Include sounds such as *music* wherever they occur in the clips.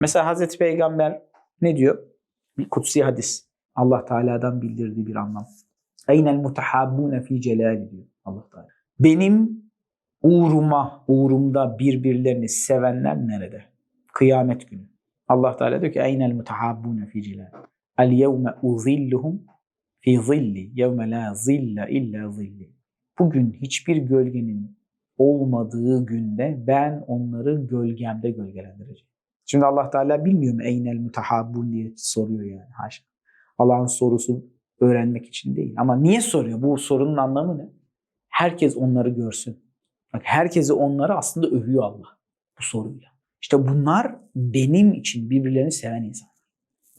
Mesela Hazreti Peygamber ne diyor? Bir kutsi hadis. Allah Teala'dan bildirdiği bir anlam. Eynel mutahabbune fi celali diyor Allah Teala. Benim uğruma, uğrumda birbirlerini sevenler nerede? Kıyamet günü. Allah Teala diyor ki Eynel mutahabbune fi celali. El yevme uzilluhum fi zilli yevme la zilla illa zilli. Bugün hiçbir gölgenin olmadığı günde ben onları gölgemde gölgelendireceğim. Şimdi Allah Teala bilmiyor mu eynel mutahabbun diye soruyor yani haşa. Allah'ın sorusu öğrenmek için değil. Ama niye soruyor? Bu sorunun anlamı ne? Herkes onları görsün. Bak herkesi onları aslında övüyor Allah bu soruyla. İşte bunlar benim için birbirlerini seven insanlar.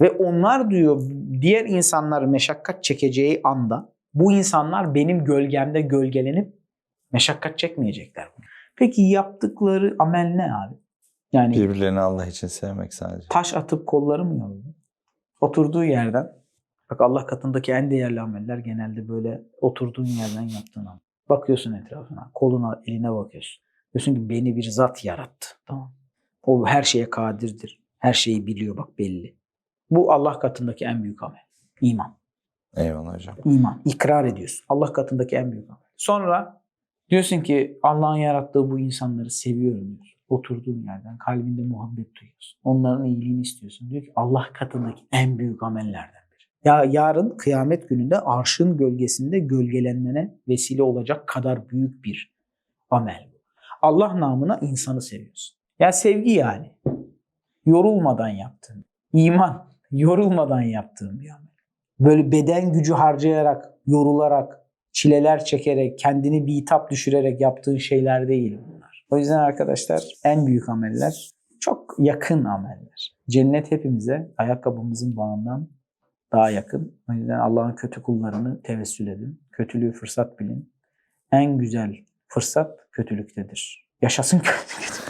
Ve onlar diyor diğer insanlar meşakkat çekeceği anda bu insanlar benim gölgemde gölgelenip meşakkat çekmeyecekler. Peki yaptıkları amel ne abi? Yani Birbirlerini Allah için sevmek sadece. taş atıp kolları mı yoruldu? Oturduğu yerden bak Allah katındaki en değerli ameller genelde böyle oturduğun yerden yaptığın amel. Bakıyorsun etrafına, koluna, eline bakıyorsun. Diyorsun ki beni bir zat yarattı. Tamam. O her şeye kadirdir. Her şeyi biliyor bak belli. Bu Allah katındaki en büyük amel. İman. Eyvallah hocam. İman. İkrar ediyorsun. Allah katındaki en büyük amel. Sonra diyorsun ki Allah'ın yarattığı bu insanları seviyorum diyorsun. Oturduğun yerden kalbinde muhabbet duyuyorsun. Onların iyiliğini istiyorsun. Diyor ki Allah katındaki en büyük amellerden biri. Ya yarın kıyamet gününde arşın gölgesinde gölgelenmene vesile olacak kadar büyük bir amel. Allah namına insanı seviyorsun. Ya sevgi yani. Yorulmadan yaptığın. iman. Yorulmadan yaptığın bir amel. Böyle beden gücü harcayarak, yorularak, çileler çekerek, kendini bir hitap düşürerek yaptığın şeyler değil. O yüzden arkadaşlar en büyük ameller çok yakın ameller. Cennet hepimize ayakkabımızın bağından daha yakın. O yüzden Allah'ın kötü kullarını tevessül edin. Kötülüğü fırsat bilin. En güzel fırsat kötülüktedir. Yaşasın *laughs* kötülük.